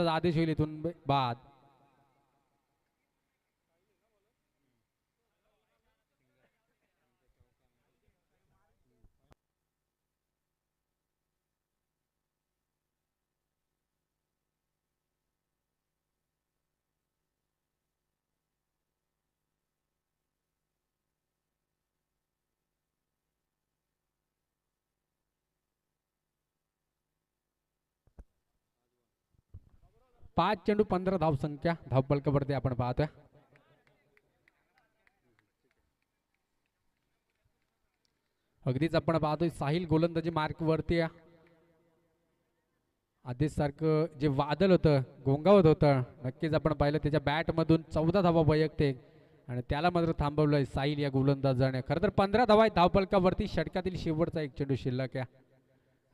आदेश होईल इथून बाद. पाच चेंडू पंधरा धाव संख्या. धावपलकावरती आपण पाहतोय. अगदीच आपण पाहतोय साहिल गोलंदाजी मार्क वरती आधीसारखं आधीच सारखं जे वादल होतं गोंगावत होतं नक्कीच आपण पाहिलं त्याच्या बॅटमधून चौदा धावा वैयक्तिक. आणि त्याला मात्र थांबवलंय साहिल या गोलंदाजाने. खरं तर पंधरा धावा आहे धावपलकावरती षटकातील शेवटचा एक चेंडू शिल्लक आहे.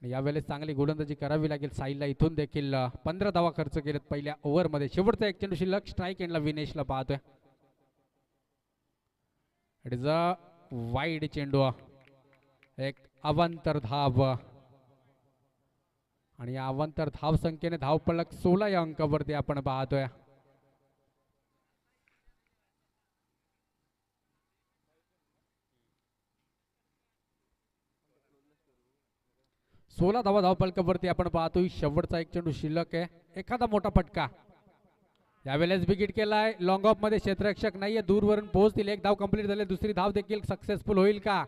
यावेळेस चांगली गोलंदाजी करावी लागेल साईलला. इथून देखील पंधरा धावा खर्च केलेत पहिल्या ओव्हरमध्ये. शेवटचा एक चेंडू शिल्लक स्ट्राईक एंडला विनेशला पाहतोय. इट इज अ वाईड चेंडू एक अवांतर धाव आणि या अवांतर धाव संख्येने धाव पलक सोळा या अंकावरती आपण पाहतोय. सोळा धावा धावपलकावरती आपण पाहतोय शेवटचा एक चेंडू शिल्लक आहे. एखादा मोठा फटका. यावेळेस केला केलाय. लॉंग ऑफमध्ये क्षेत्ररक्षक नाहीये दूरवरून पोहोचतील. एक धाव कंप्लीट झाले दुसरी धाव देखील सक्सेसफुल होईल का?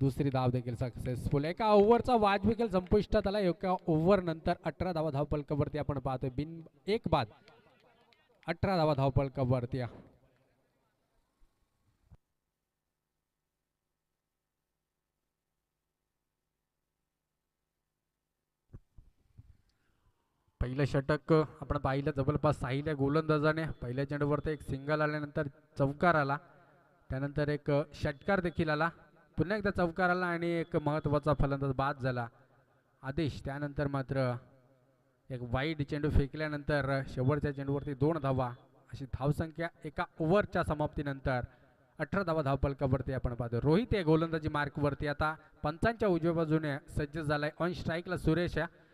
दुसरी धाव देखील सक्सेसफुल एका ओव्हरचा वाजवी खेळ संपुष्टात आला. एका ओव्हर नंतर अठरा धावा धावपलकावरती आपण पाहतोय. बिन एक बाद. अठरा धावा धावपलकावरती पहिलं षटक आपण पाहिलं जवळपास साहिल या गोलंदाजाने. पहिल्या चेंडूवरती एक सिंगल आल्यानंतर चौकार आला. त्यानंतर एक षटकार देखील आला. पुन्हा एकदा चौकार आला आणि एक महत्त्वाचा फलंदाज बाद झाला. आदेश त्यानंतर मात्र एक वाईट चेंडू फेकल्यानंतर शेवटच्या चेंडूवरती दोन धावा. अशी धावसंख्या एका ओव्हरच्या समाप्तीनंतर अठरा धावा धावपलकावरती आपण पाहतो. रोहित या गोलंदाजी मार्कवरती. आता पंचांच्या उजव्या बाजूने सज्ज झालाय. ऑन स्ट्राईकला सुरेश आहे.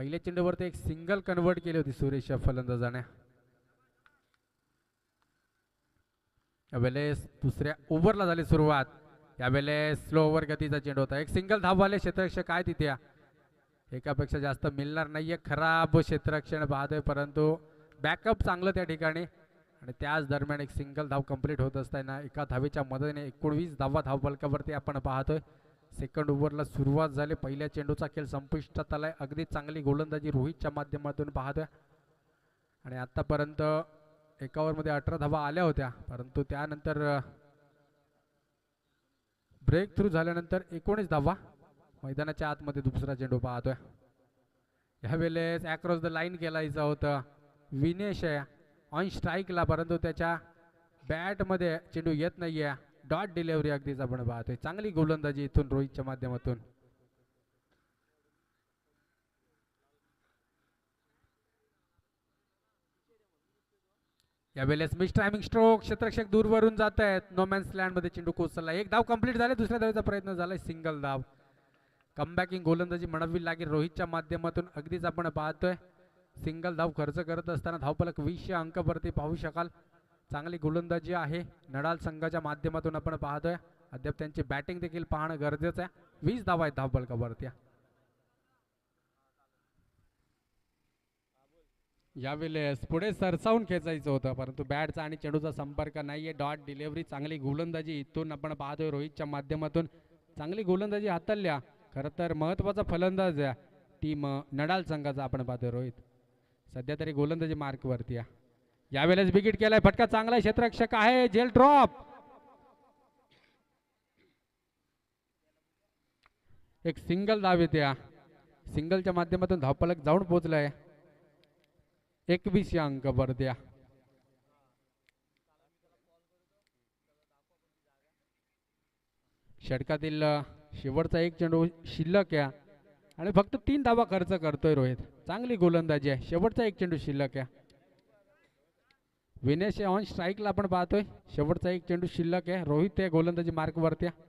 पहिल्या चेंडूवरती एक सिंगल कन्वर्ट केली होती सुरेश या फलंदाजाने. यावेळेस दुसऱ्या ओव्हरला झाली सुरुवात. यावेळेस स्लो ओव्हर गतीचा चेंडू होता. एक सिंगल धाववाले क्षेत्ररक्षक काय तिथे एकापेक्षा जास्त मिळणार नाहीये. खराब क्षेत्ररक्षण पाहतोय परंतु बॅकअप चांगलं त्या ठिकाणी. आणि त्याच दरम्यान एक सिंगल धाव कंप्लीट होत असताना एका धावेच्या मदतीने एकोणवीस धावा धावपलकावरती आपण पाहतोय. सेकंड ओव्हरला सुरुवात झाली. पहिल्या चेंडूचा खेळ संपुष्टात आलाय. अगदी चांगली गोलंदाजी रोहितच्या माध्यमातून पाहतोय. आणि आतापर्यंत एका ओव्हरमध्ये अठरा धावा आल्या होत्या. परंतु त्यानंतर ब्रेक थ्रू झाल्यानंतर एकोणीस धावा मैदानाच्या आतमध्ये दुसरा चेंडू पाहतोय. ह्यावेळेस अक्रॉस द लाईन केलायचं होतं. विनेश आहे. ऑन स्ट्राईकला परंतु त्याच्या बॅटमध्ये चेंडू येत नाही आहे डॉट डिलेवरी अगदीच आपण पाहतोय. चांगली गोलंदाजी इथून रोहितच्या माध्यमातून. यावेळेस मिस टायमिंग स्ट्रोक क्षेत्रक्षक दूरवरून जात आहेत नोमॅन्स लँडमध्ये चेंडू कोसळला. एक धाव कंप्लीट झाले दुसऱ्या धावेचा प्रयत्न झालाय. सिंगल धाव. कमबॅकिंग गोलंदाजी म्हणावी लागेल रोहितच्या माध्यमातून. अगदीच आपण पाहतोय. सिंगल धाव खर्च करत असताना धावपलक वीसशे अंकावरती पाहू शकाल. चांगली गोलंदाजी आहे. नडाल संघाच्या माध्यमातून आपण पाहतोय. अद्याप त्यांची बॅटिंग देखील पाहणं गरजेचं आहे. वीस धावा आहेत धावपलकावरती यावेळेस पुढे सरसावून खेचायचं होतं परंतु बॅटचा आणि चेंडूचा संपर्क नाही आहे डॉट डिलेवरी चांगली गोलंदाजी इथून आपण पाहतोय रोहितच्या माध्यमातून. चांगली गोलंदाजी हाताळल्या खरं तर महत्त्वाचा फलंदाज आहे. टीम नडाल संघाचा आपण पाहतोय रोहित. सध्या तरी गोलंदाजी मार्कवरती आहे. यावेळेस बिगिट केलाय फटका चांगला क्षेत्ररक्षक आहे जेल ड्रॉप. एक सिंगल धाव येते हा. सिंगलच्या माध्यमातून धावपलक जाऊन पोहोचलाय. एकवीस या अंक द्या. षटकातील शेवटचा एक चेंडू शिल्लक आहे. आणि फक्त तीन धावा खर्च करतोय रोहित. चांगली गोलंदाजी आहे. शेवटचा एक चेंडू शिल्लक आहे. विनेश ऑन स्ट्राईकला आपण पाहतोय. शेवटचा एक चेंडू शिल्लक आहे. रोहित आहे गोलंदाजी मार्कवरती आहे.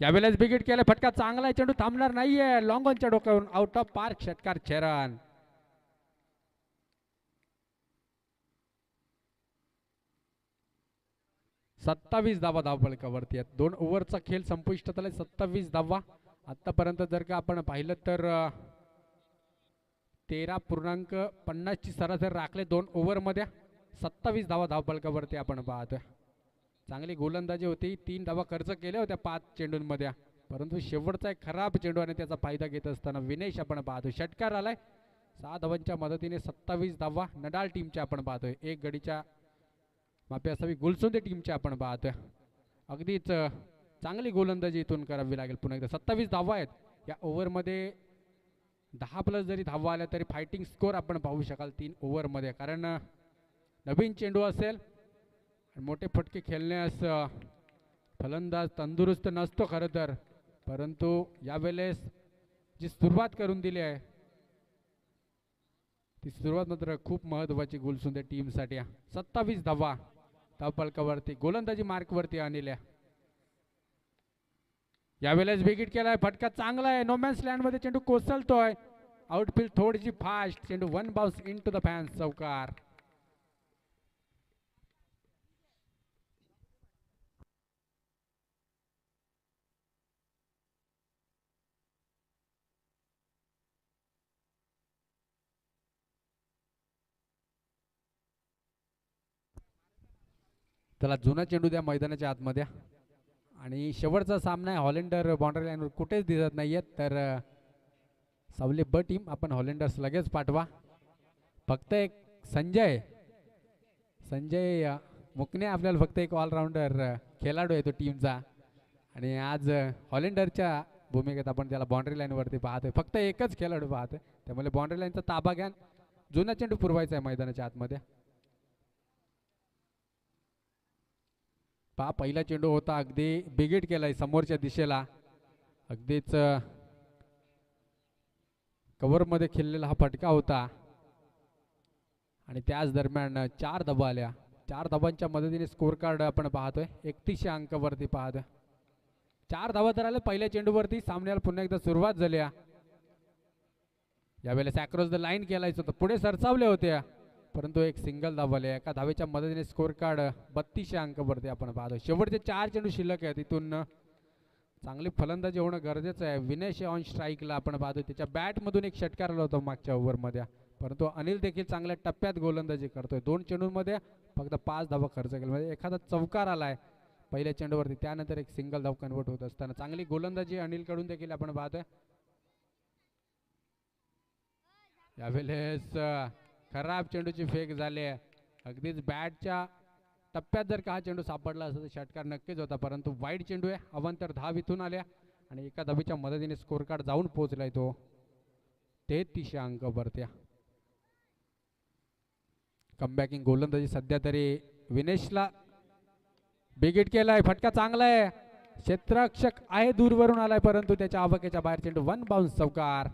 यावेळेस बिगिट केलं फटका चांगला आहे चेंडू थांबणार नाहीये. लॉंगॉनच्या डोक्यावरून आउट ऑफ पार्क षटकार चरण सत्तावीस धावा धावपळकावरती आहेत. दोन ओव्हरचा खेळ संपुष्टात आलाय सत्तावीस धावा. आतापर्यंत जर का आपण पाहिलं तर तेरा पूर्णांक पन्नासची सरासरी राखले दोन ओव्हरमध्ये सत्तावीस धावा धावपळकावरती आपण पाहतोय. चांगली गोलंदाजी होती. तीन धावा खर्च केल्या होत्या पाच चेंडूंमध्ये. परंतु शेवटचा एक खराब चेंडू आणि त्याचा फायदा घेत असताना विनेश आपण पाहतो षटकार आलाय. सहा धावांच्या मदतीने सत्तावीस धावा नडाल टीमच्या आपण पाहतोय. एक गडीच्या माफी असावी गुलसुंदे टीमच्या आपण पाहतोय. अगदीच चांगली गोलंदाजी इथून करावी लागेल पुन्हा एकदा. सत्तावीस धावा आहेत. या ओव्हरमध्ये दहा प्लस जरी धावा आल्या तरी फायटिंग स्कोर आपण पाहू शकाल तीन ओव्हरमध्ये कारण नवीन चेंडू असेल आणि मोठे फटके खेळण्यास फलंदाज तंदुरुस्त नसतो खरं तर. परंतु यावेळेस जी सुरुवात करून दिली आहे ती सुरुवात मात्र खूप महत्वाची गुलसुंदे टीमसाठी सत्तावीस धावा धावपलकावरती गोलंदाजी मार्कवरती आणल्या. यावेळेस विकेट केलाय फटका चांगला आहे नोमॅन्स लँडमध्ये चेंडू कोसलतोय आउटफील्ड थोडीशी फास्ट चेंडू one bounce into the fans चौकार. त्याला जुना चेंडू द्या मैदानाच्या आतमध्ये. आणि शेवटचा सामना आहे हॉलेंडर बाउंड्री लाईनवर कुठेच दिसत नाही आहेत तर सावली ब टीम आपण हॉलेंडर्स लगेच पाठवा. फक्त एक संजय. संजय मुकने मुकणे आपल्याला फक्त एक ऑलराऊंडर खेळाडू आहे तो टीमचा आणि आज हॉलेंडरच्या भूमिकेत आपण त्याला बाउंड्री लाईनवरती पाहतोय. फक्त एकच खेळाडू पाहतोय. त्यामुळे बाउंड्री लाईनचा ताबा घ्या. जुना चेंडू पुरवायचा आहे मैदानाच्या आतमध्ये. पहा पहिला चेंडू होता अगदी बिगेट केलाय समोरच्या दिशेला. अगदीच कव्हरमध्ये खेळलेला हा फटका होता. आणि त्याच दरम्यान चार धबा आल्या. चार धाबांच्या मदतीने स्कोर कार्ड आपण पाहतोय. एकतीसशे अंकावरती पाहतोय. चार धावा तर आल्या पहिल्या चेंडूवरती. सामन्याला पुन्हा एकदा सुरुवात झाली. यावेळेला सॅक्रोज द लाईन केलायचं होतं. पुढे सरसावले होते परंतु एक सिंगल धावले एका धावेच्या मदतीने स्कोर कार्ड बत्तीसशे अंकवरती आपण पाहतो. शेवटचे चार चेंडू शिल्लक आहे तिथून चांगली फलंदाजी होणं गरजेचं आहे. विनेश ऑन स्ट्राईकला आपण पाहतो. त्याच्या बॅटमधून एक षटकार आला होता मागच्या ओव्हरमध्ये परंतु अनिल देखील चांगल्या टप्प्यात गोलंदाजी करतोय. दोन चेंडूंमध्ये फक्त पाच धावा खर्च केला. म्हणजे एखादा चौकार आलाय पहिल्या चेंडूवरती. त्यानंतर एक सिंगल धाव कन्वर्ट होत असताना. चांगली गोलंदाजी अनिलकडून देखील आपण पाहतोय. यावेळेस खराब चेंडूची फेक झाली आहे. अगदीच बॅटच्या टप्प्यात जर का हा चेंडू सापडला असता तर षटकार नक्कीच होता परंतु वाईट चेंडू आहे. अवंतर धाव इथून आल्या आणि एका धावीच्या मदतीने स्कोर कार्ड जाऊन पोहोचलाय तो. तेहतीसशे अंक भरत्या कमबॅकिंग गोलंदाजी सध्या तरी विनेशला बिगिट केलाय. फटका चांगला आहे. क्षेत्ररक्षक आहे दूरवरून आलाय परंतु त्याच्या आवकेच्या बाहेर चेंडू वन बाउन्स चौकार.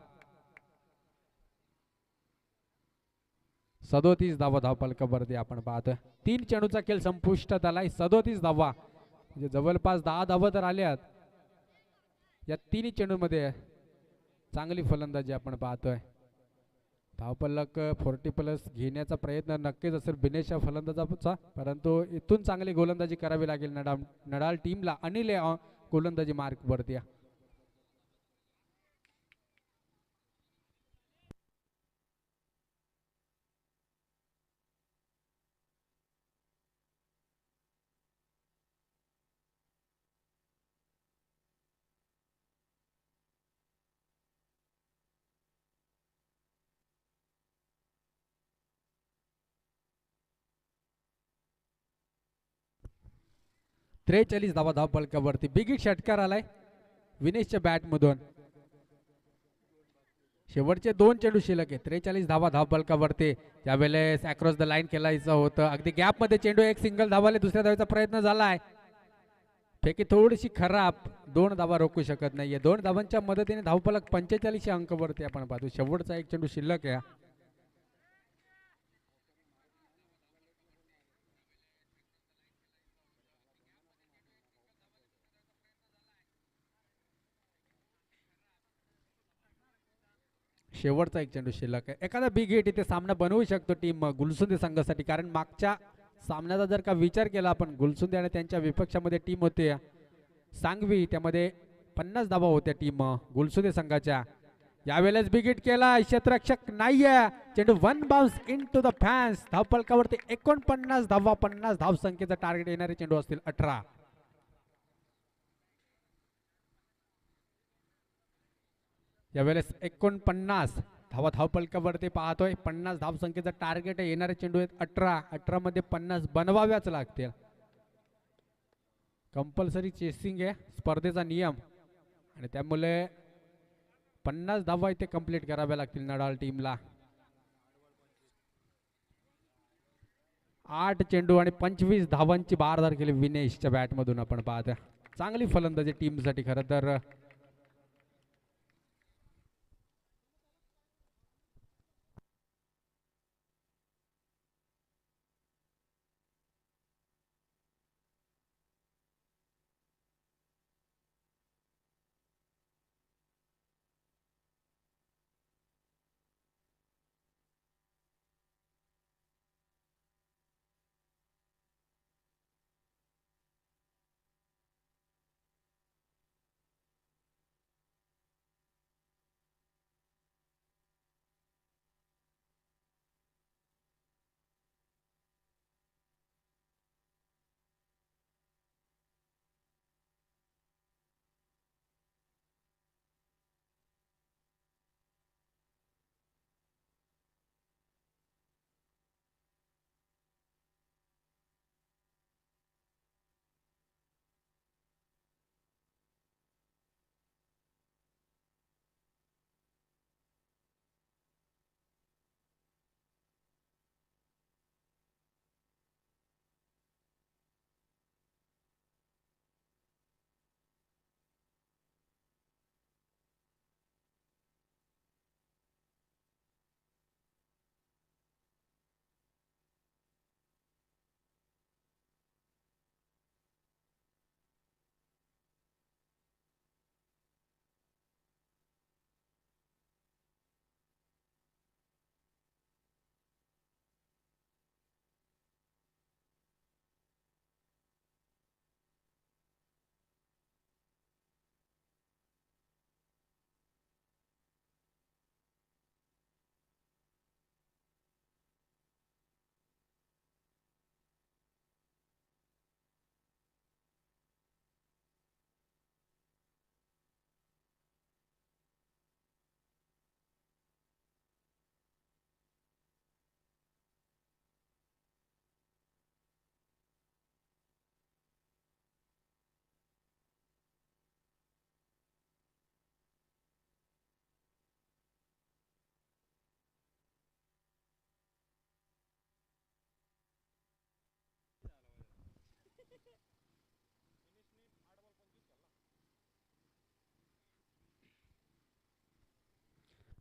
सदोतीस धावा धावपलकावरती आपण पाहतोय तीन चेंडूचा खेळ संपुष्टात आलाय. सदोतीस धावा. म्हणजे जवळपास दहा धावा तर आल्यात. या तिन्ही चेंडूमध्ये चांगली फलंदाजी आपण पाहतोय. धावपलक फोर्टी प्लस घेण्याचा प्रयत्न नक्कीच असेल बिनेशा फलंदाजाचा. परंतु इथून चांगली गोलंदाजी करावी लागेल नडा नडाल टीमला. अनिल आहे, गोलंदाजी मार्क वरती आहे. त्रेचाळीस धावा धावपलकावरती बिगिट षटकार आलाय. विनेशच्या बॅटमधून. शेवटचे दोन चेंडू शिल्लक आहे त्रेचाळीस धावा धाव पलकावरती यावेळेस अक्रॉस द लाईन खेळायचं होतं. अगदी गॅपमध्ये चेंडू एक सिंगल धावाले दुसऱ्या धावेचा प्रयत्न झालाय. फेकी थोडीशी खराब. दोन धावा रोखू शकत नाहीये. दोन धावांच्या मदतीने धावपलक पंचेचाळीसशे अंकावरती आपण पाहतो. शेवटचा एक चेंडू शिल्लक आहे शेवटचा एक चेंडू शिल्लक आहे. एखादा बिग हिट इथे सामना बनवू शकतो टीम गुलसुंदी संघासाठी. कारण मागच्या सामन्याचा जर का विचार केला आपण गुलसुंदी आणि त्यांच्या विपक्षामध्ये टीम होते. सांगवी त्यामध्ये पन्नास धावा होत्या टीम गुलसुंदी संघाच्या. यावेळेस बिगिट केला क्षेत्ररक्षक नाहीये. चेंडू one bounce into the fans धावपलकावरती एकोणपन्नास धावा पन्नास धाव संख्येचा टार्गेट येणारे चेंडू असतील अठरा. यावेळेस एकोणपन्नास धावा धावपलकावरती पाहतोय. पन्नास धाव संख्येचं टार्गेट आहे. येणारे चेंडू आहेत अठरा. अठरा मध्ये पन्नास बनवाव्याच लागतील. कंपल्सरी चेसिंग आहे. स्पर्धेचा नियम. आणि त्यामुळे पन्नास धावा इथे कंप्लीट कराव्या लागतील नडाल टीमला आठ चेंडू आणि पंचवीस धावांची बारदार केली विनेशच्या बॅटमधून आपण पाहतोय. चांगली फलंदाजी टीमसाठी खरं तर.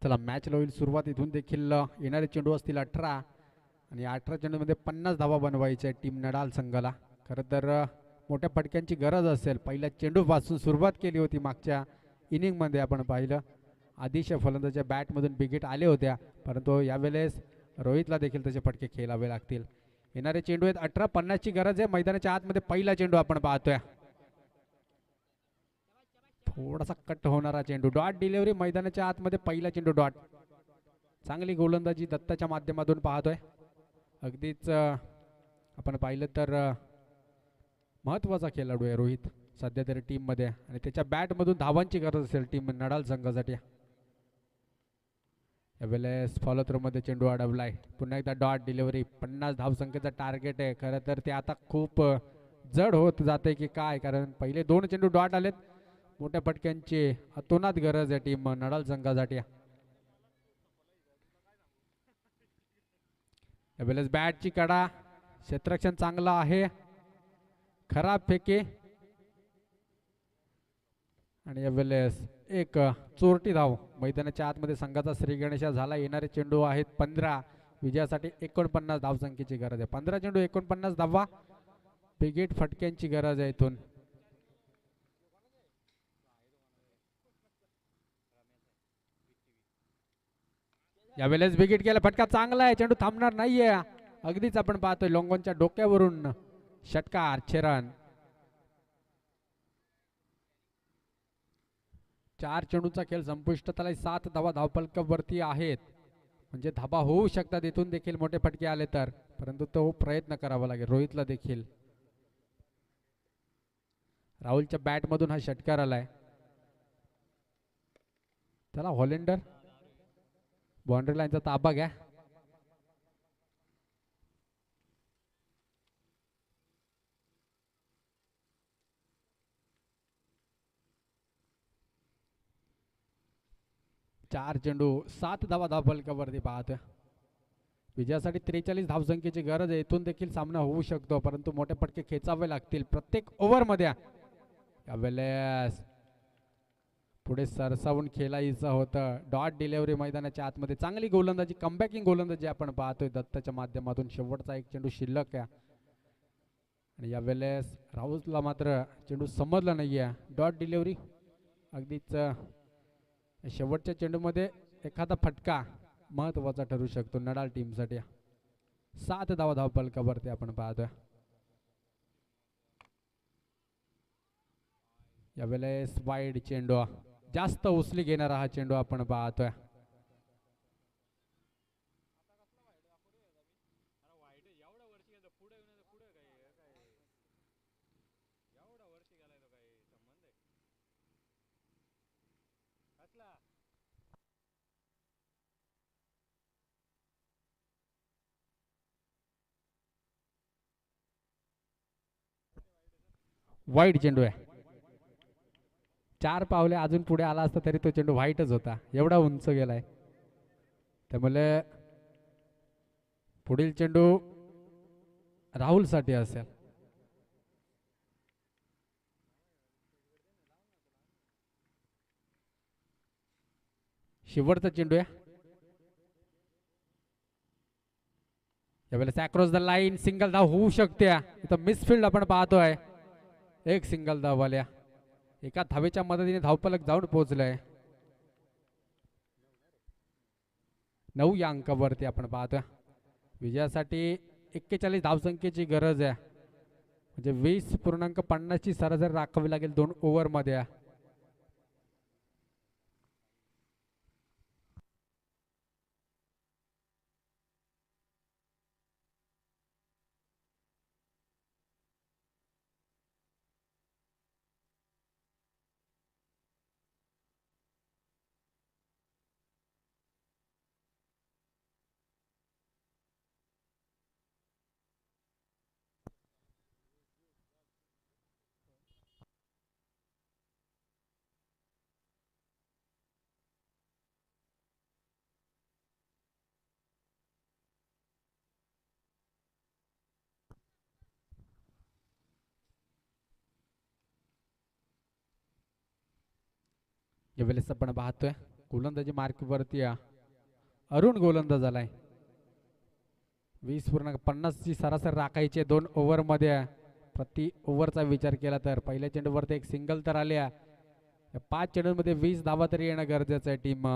चला मॅचला होईल सुरुवात. इथून देखील येणारे चेंडू असतील अठरा. आणि अठरा चेंडूमध्ये पन्नास धावा बनवायच्या टीम नडाल संघाला. खरं तर मोठ्या फटक्यांची गरज असेल. पहिल्या चेंडूपासून सुरुवात केली होती मागच्या इनिंगमध्ये आपण पाहिलं. आधीच्या फलंदाच्या बॅटमधून बिगेट आले होत्या. परंतु यावेळेस रोहितला देखील त्याचे फटके खेळावे लागतील. येणारे चेंडू आहेत अठरा. पन्नासची गरज आहे. मैदानाच्या आतमध्ये पहिला चेंडू आपण पाहतोय. थोडासा कट होणारा चेंडू. डॉट डिलिव्हरी मैदानाच्या आतमध्ये पहिला चेंडू डॉट चांगली गोलंदाजी दत्ताच्या माध्यमातून पाहतोय. अगदीच आपण पाहिलं तर महत्त्वाचा खेळाडू आहे रोहित. सध्या तरी टीममध्ये आणि त्याच्या बॅटमधून धावांची गरज असेल टीम नडाल संघासाठी. यावेळेस फॉलो थ्रोमध्ये चेंडू अडवलाय. पुन्हा एकदा डॉट डिलिव्हरी पन्नास धावसंख्येचा टार्गेट आहे. खरं तर ते आता खूप जड होत जाते की काय? कारण पहिले दोन चेंडू डॉट आलेत. मोठ्या फटक्यांची अतोनात गरज आहे टीम नडाल संघासाठी. यावेळेस बॅटची कडा क्षेत्ररक्षण चांगलं आहे. खराब फेके. आणि यावेळेस एक चोरटी धाव. मैदानाच्या आतमध्ये संघाचा श्री गणेशा झाला. येणारे चेंडू आहेत पंधरा. विजयासाठी एकोणपन्नास धावसंख्येची गरज आहे. पंधरा चेंडू एकोणपन्नास धावा. बिगेट फटक्यांची गरज आहे इथून. यावेळेस विकेट गेला फटका चांगला आहे. चेंडू थांबणार नाहीये. अगदीच आपण पाहतोय लोंगोनच्या डोक्यावरून. षटकार रन चार चेंडूचा खेळ त्याला सात धावा धावपलकवरती आहेत. म्हणजे धाबा होऊ शकतात इथून देखील मोठे फटके आले तर. परंतु तो प्रयत्न करावा लागेल. रोहितला देखील. राहुलच्या बॅट मधून हा षटकार आलाय. त्याला हॉलेंडर बाउंड्री लाईनचा ताबा घ्या. चार चेंडू सात धावा धावपलकावरती पाहतोय. विजयासाठी त्रेचाळीस धावसंख्येची गरज आहे. इथून देखील सामना होऊ शकतो परंतु मोठे पटके खेचावे लागतील. प्रत्येक ओव्हरमध्ये पुढे सरसावून खेळायचं होतं. डॉट डिलेवरी मैदानाच्या आतमध्ये चांगली गोलंदाजी कमबॅकिंग गोलंदाजी आपण पाहतोय दत्ताच्या माध्यमातून. शेवटचा एक चेंडू शिल्लक आहे. आणि यावेळेस राहुलला मात्र चेंडू समजला नाहीये. डॉट डिलेवरी अगदीच शेवटच्या चेंडूमध्ये एखादा फटका महत्त्वाचा ठरू शकतो नडाल टीमसाठी सात धावा धाव पलकावरती आपण पाहतोय. यावेळेस वाईड चेंडू. जास्त उचली घेणारा हा चेंडू आपण पाहतोय. वाईट चेंडू आहे. चार पावले अजून पुढे आला असता तरी तो चेंडू व्हाईटच होता. एवढा उंच गेलाय. त्यामुळे पुढील चेंडू राहुलसाठी असेल. शेवटचा चेंडू या. यावेळेस अक्रॉस द लाईन सिंगल धाव होऊ शकते इथं मिसफिल्ड आपण पाहतोय. एक सिंगल धाववाल्या. एका धावेच्या मदतीने धावपलक जाऊन पोहोचलंय. नऊ या अंकावरती आपण पाहतोय विजयासाठी एक्केचाळीस धावसंख्येची गरज आहे. म्हणजे वीस पूर्णांक पन्नासची सरासरी राखावी लागेल दोन ओव्हरमध्ये यावेळेस आपण पाहतोय गोलंदाजी मार्कवरती अरुण गोलंदाज आलाय वीस पूर्णांक पन्नासची सरासरी राखायची दोन ओव्हरमध्ये प्रति ओव्हरचा विचार केला तर. पहिल्या चेंडूवरती एक सिंगल तर आल्या पाच चेंडूमध्ये वीस धावा तरी येणं गरजेचं आहे टीम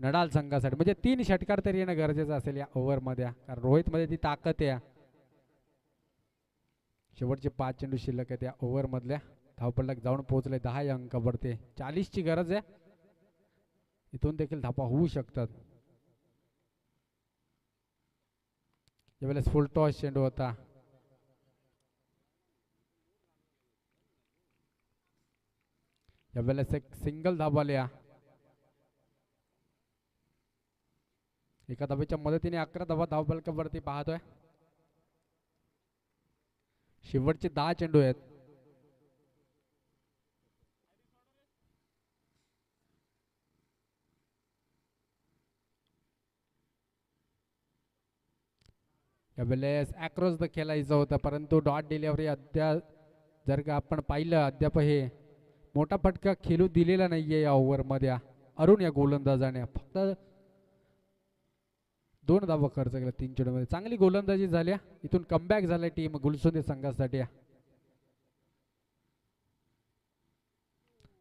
नडाल संघासाठी. म्हणजे तीन षटकार तरी येणं गरजेचं असेल या ओव्हरमध्ये कारण रोहितमध्ये ती ताकद आहे. शेवटचे पाच चेंडू शिल्लक आहे त्या ओव्हरमधल्या धावपल्ल्यात जाऊन पोहोचले. दहा या अंकावरती चाळीसची गरज आहे. इथून देखील धापा होऊ शकतात. यावेळेस फुल टॉस चेंडू होता. यावेळेस एक सिंगल धाबाल्या एका धाब्याच्या मदतीने अकरा धाबा धावपलकावरती पाहतोय. शेवटचे दहा चेंडू आहेत. यावेळेस अक्रॉस द खेळायचं होतं परंतु डॉट डिलेवरी अद्याप जर का आपण पाहिलं अद्याप हे मोठा फटका खेळू दिलेला नाहीये या ओव्हरमध्ये. अरुण या गोलंदाजाने फक्त दोन धावा खर्च केला तीन मध्ये चांगली गोलंदाजी झाल्या इथून कमबॅक झाल्या टीम गुलसुंदे संघासाठी.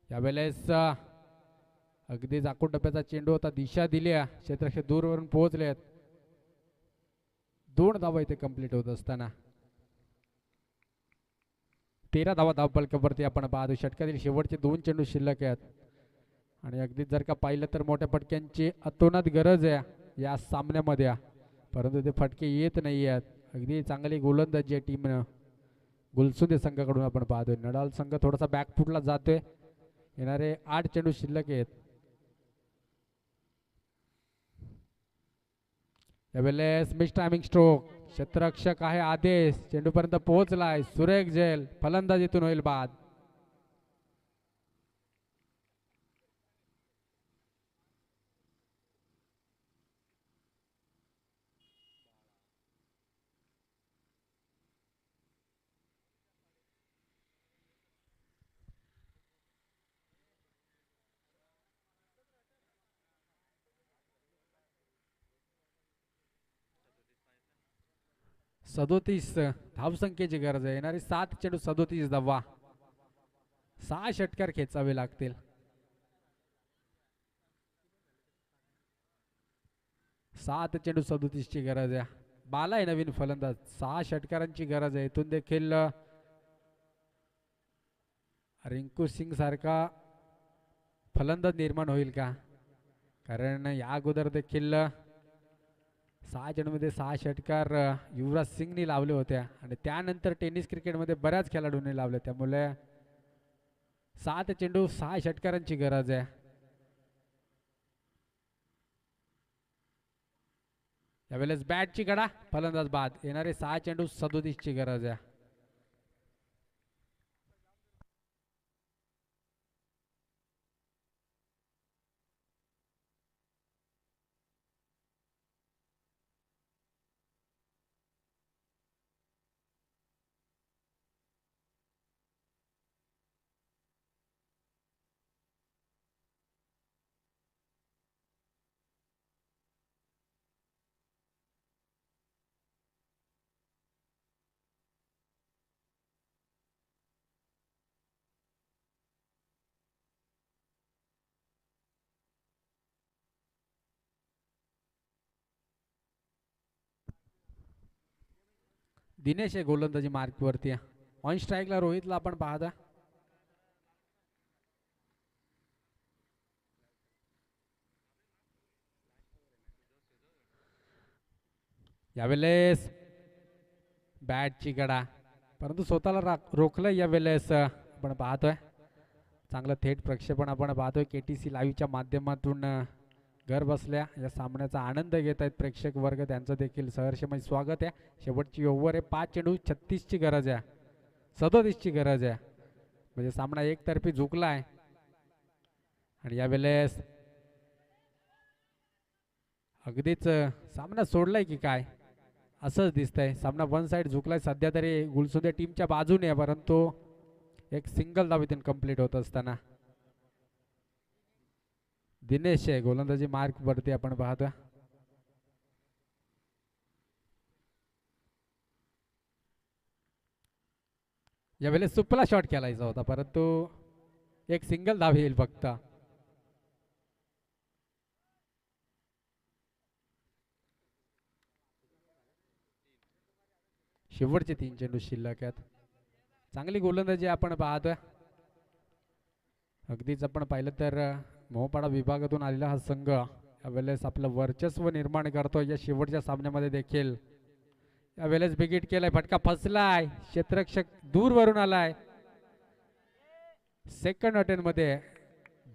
यावेळेस अगदी जाकून डब्याचा चेंडू होता दिशा दिल्या क्षेत्रक्षे दूरवरून पोहोचले आहेत दोन धावा इथे कंप्लीट होत असताना. तेरा धावा धावपलकावरती आपण पाहतो षटकातील शेवटचे दोन चेंडू शिल्लक आहेत. आणि अगदी जर का पाहिलं तर मोठ्या फटक्यांची अतोनात गरज आहे या सामन्यामध्ये. परंतु ते फटके येत नाही आहेत अगदी चांगली गोलंदाजी आहे टीमनं. गुलसुंदे संघाकडून आपण पाहतोय. नडाल संघ थोडासा बॅकफुटला जातोय. येणारे आठ चेंडू शिल्लक आहेत. यावेळेस मिस टायमिंग स्ट्रोक क्षेत्ररक्षक आहे आदेश चेंडूपर्यंत पोहोचलाय सुरेख झेल फलंदाजीतून होईल बाद सदोतीस धावसंख्येची गरज आहे. येणारी सात चेंडू सदोतीस धावा. सहा षटकार खेचावे लागतील. सात चेंडू सदोतीसची गरज आहे. बाला आहे नवीन फलंदाज. सहा षटकारांची गरज आहे. इथून देखील रिंकू सिंग सारखा फलंदाज निर्माण होईल का? कारण या अगोदर देखील सहा चेंडूमध्ये सहा षटकार युवराज सिंगनी लावले होत्या. आणि त्यानंतर टेनिस क्रिकेटमध्ये बऱ्याच खेळाडूंनी लावले त्यामुळे सात चेंडू सहा षटकारांची गरज आहे. यावेळेस बॅटची गडा फलंदाज बाद. येणारे सहा चेंडू सदोतीसची गरज आहे. दिनेश आहे गोलंदाजी मार्कवरती. ऑन स्ट्राईकला रोहितला आपण पाहता. यावेळेस बॅटची गडा. परंतु स्वतःला रा- रोखलं यावेळेस आपण पाहतोय. चांगलं थेट प्रक्षेपण आपण पाहतोय. के टी सी लाईव्हच्या माध्यमातून घर बसल्या या सामन्याचा आनंद घेत आहेत प्रेक्षक वर्ग. त्यांचं देखील सहर्षमय स्वागत आहे. शेवटची ओव्हर आहे. पाच चेंडू छत्तीसची गरज आहे. सदोतीसची गरज आहे. म्हणजे सामना एकतर्फी झुकला आहे. आणि यावेळेस अगदीच सामना सोडलाय की काय? असंच दिसतंय. सामना वन साइड झुकलाय. सध्या तरी गुलसुद्या टीमच्या बाजूने आहे. परंतु एक सिंगल धाव कंप्लीट होत असताना. दिनेश आहे गोलंदाजी मार्क वरती आपण पाहतोय. यावेळेस सुपला शॉट खेळायचा होता परंतु एक सिंगल धाव येईल फक्त. शेवटचे तीन चेंडू शिल्लक आहेत. चांगली गोलंदाजी आपण पाहतोय. अगदीच आपण पाहिलं तर मोहपाडा विभागातून आलेला हा संघ यावेळेस आपलं वर्चस्व निर्माण करतो. या शेवटच्या सामन्यामध्ये देखील. यावेळेस बिगिट केलाय फटका फसलाय क्षेत्रक्षक दूरवरून आलाय. सेकंड अटेम्प्टमध्ये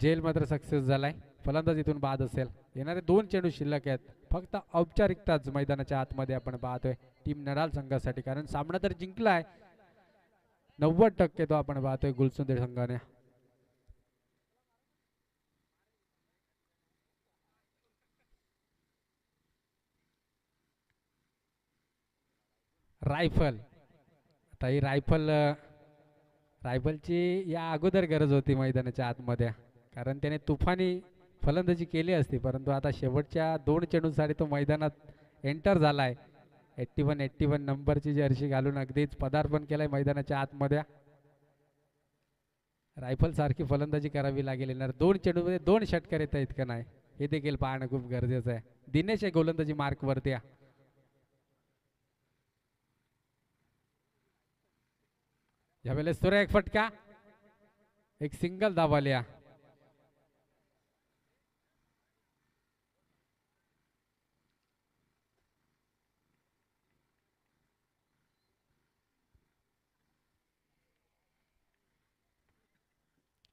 जेल मात्र सक्सेस झालाय. फलंदाज इथून बाद असेल. येणारे दोन चेंडू शिल्लक आहेत. फक्त औपचारिकताच मैदानाच्या आतमध्ये आपण पाहतोय. टीम नडाल संघासाठी कारण सामना तर जिंकलाय. नव्वद टक्के तो आपण पाहतोय गुलसुंदे संघाने. रायफल. आता ही रायफल रायफलची या अगोदर गरज होती मैदानाच्या आतमध्ये. कारण त्याने तुफानी फलंदाजी केली असती. परंतु आता शेवटच्या दोन चेंडूंसाठी तो मैदानात एंटर झालाय. एट्टी वन एट्टी वन नंबरची जर्सी घालून अगदीच पदार्पण केलंय मैदानाच्या आतमध्ये. रायफल सारखी फलंदाजी करावी लागेल. येणार दोन चेंडूमध्ये दोन षटकार येतं आहेत का नाही हे देखील पाहणं खूप गरजेचं आहे. दिनेश आहे गोलंदाजी मार्कवरती आहे. यावेळेस सूर्य एक फटका. एक सिंगल दाबाल्या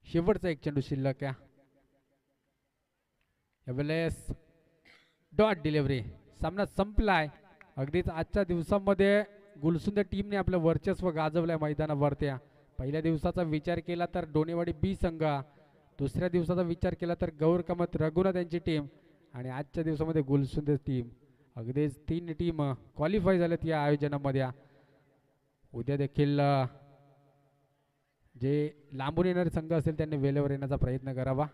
शेवटचा एक चेंडू शिल्लक यावेळेस डॉट डिलिव्हरी. सामना संपलाय. अगदीच आजच्या दिवसामध्ये गुलसुंद टीमने आपलं वर्चस्व गाजवलंय मैदानावरती. पहिल्या दिवसाचा विचार केला तर डोनेवाडी बी संघ दुसऱ्या दिवसाचा विचार केला तर गौर कमत रघुनाथ यांची टीम आणि आजच्या दिवसामध्ये गुलसुंद टीम. अगदीच तीन टीम क्वालिफाय झाल्यात या आयोजनामध्ये. उद्या देखील जे लांबून येणारे संघ असेल त्यांनी वेळेवर येण्याचा प्रयत्न करावा.